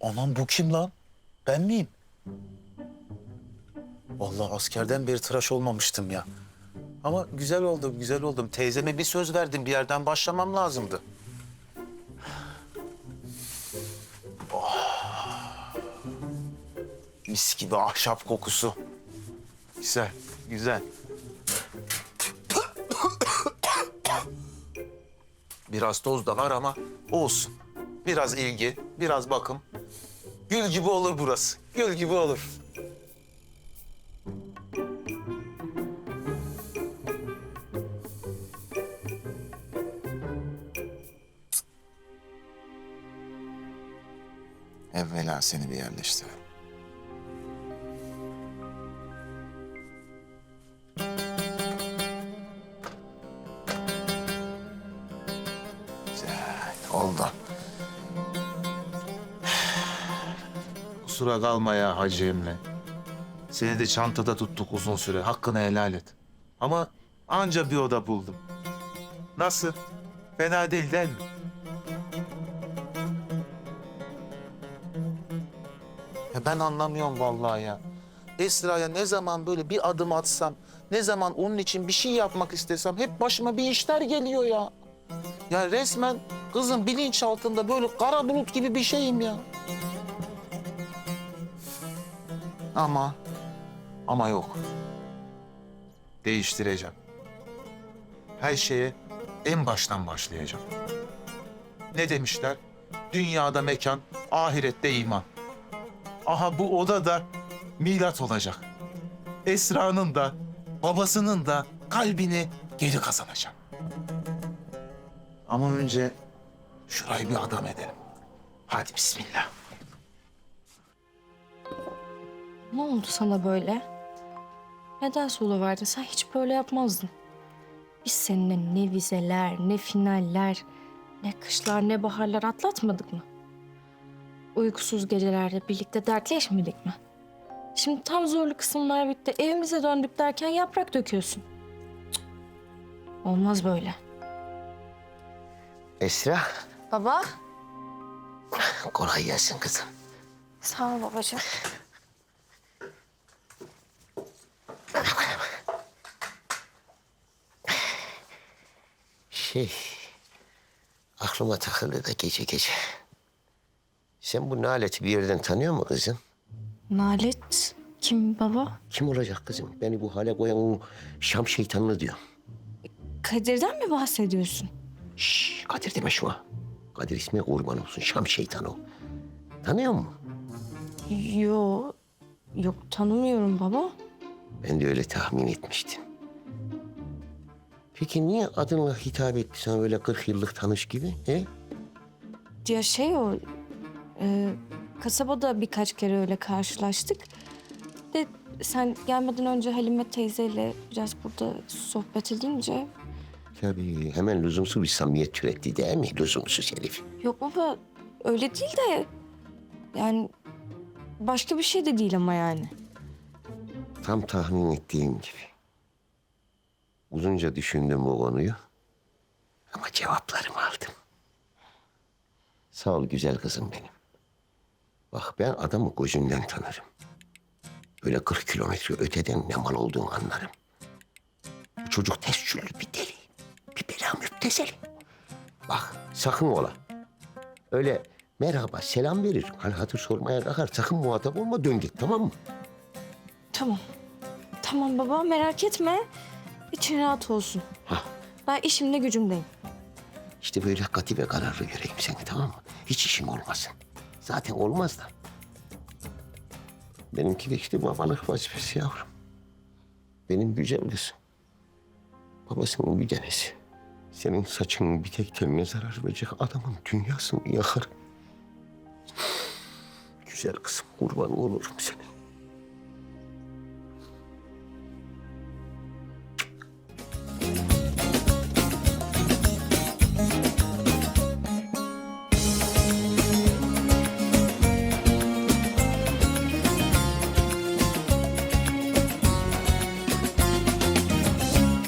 Anam bu kim lan? Ben miyim? Vallahi askerden beri tıraş olmamıştım ya. Ama güzel oldum, güzel oldum. Teyzeme bir söz verdim. Bir yerden başlamam lazımdı. Oh. Mis gibi ahşap kokusu. Güzel, güzel. Biraz toz da var ama olsun. Biraz ilgi, biraz bakım. Gül gibi olur burası. Gül gibi olur. Evvela seni bir yerleştirelim. Kusura kalma ya Hacı Emre. Seni de çantada tuttuk uzun süre. Hakkını helal et. Ama anca bir oda buldum. Nasıl? Fena değil değil mi? Ya ben anlamıyorum vallahi ya. Esra'ya ne zaman böyle bir adım atsam, ne zaman onun için bir şey yapmak istesem hep başıma bir işler geliyor ya. Ya resmen kızın bilinçaltında böyle kara bulut gibi bir şeyim ya. Ama, ama yok. Değiştireceğim. Her şeye en baştan başlayacağım. Ne demişler? Dünyada mekan, ahirette iman. Aha bu oda da milat olacak. Esra'nın da, babasının da kalbini geri kazanacağım. Ama önce şurayı bir adam edelim. Hadi bismillah. Ne oldu sana böyle? Neden solo verdin? Sen hiç böyle yapmazdın. Biz seninle ne vizeler, ne finaller, ne kışlar, ne baharlar atlatmadık mı? Uykusuz gecelerde birlikte dertleşmedik mi? Şimdi tam zorlu kısımlar bitti. Evimize döndük derken yaprak döküyorsun. Cık. Olmaz böyle. Esra, Baba. kolay gelsin kızım. Sağ ol babacığım. Şey, aklıma takıldı da gece gece. Sen bu Nalet'i bir yerden tanıyor musun kızım? Nalet kim baba? Kim olacak kızım? Beni bu hale koyan o Şam şeytanını diyor. Kadir'den mi bahsediyorsun? Şşş, Kadir deme şuna. Kadir ismi kurban olsun. Şam şeytanı o. Tanıyor musun? Yo, yok tanımıyorum baba. Ben de öyle tahmin etmiştim. Peki niye adınla hitap etti sana öyle 40 yıllık tanış gibi? He? Ya şey o, e, kasabada birkaç kere öyle karşılaştık. De sen gelmeden önce Halime teyzeyle biraz burada sohbet edince... Tabii hemen lüzumsuz bir samimiyet türetti değil mi? Lüzumsuz herif. Yok baba öyle değil de yani başka bir şey de değil ama yani. Tam tahmin ettiğim gibi. Uzunca düşündüm bu konuyu. Ama cevaplarımı aldım. Sağ ol güzel kızım benim. Bak ben adamı gözünden tanırım. Böyle 40 kilometre öteden ne mal olduğunu anlarım. Bu çocuk tescüllü bir deli. Bir bela müptezeli. Bak sakın ola. Öyle merhaba selam verir. Hani hatır sormaya kalkar. Sakın muhatap olma dön git tamam mı? Tamam. Tamam baba merak etme. İçin rahat olsun. Hah. Ben işimde gücümdeyim. İşte böyle katı ve kararlı göreyim seni tamam mı? Hiç işim olmasın. Zaten olmaz da. Benimki de işte babalık vazifesi yavrum. Benim kızım. Babasının tanesi. Senin saçının bir tek teline zarar verecek adamın dünyasını yakar. Güzel kızım kurban olurum senin.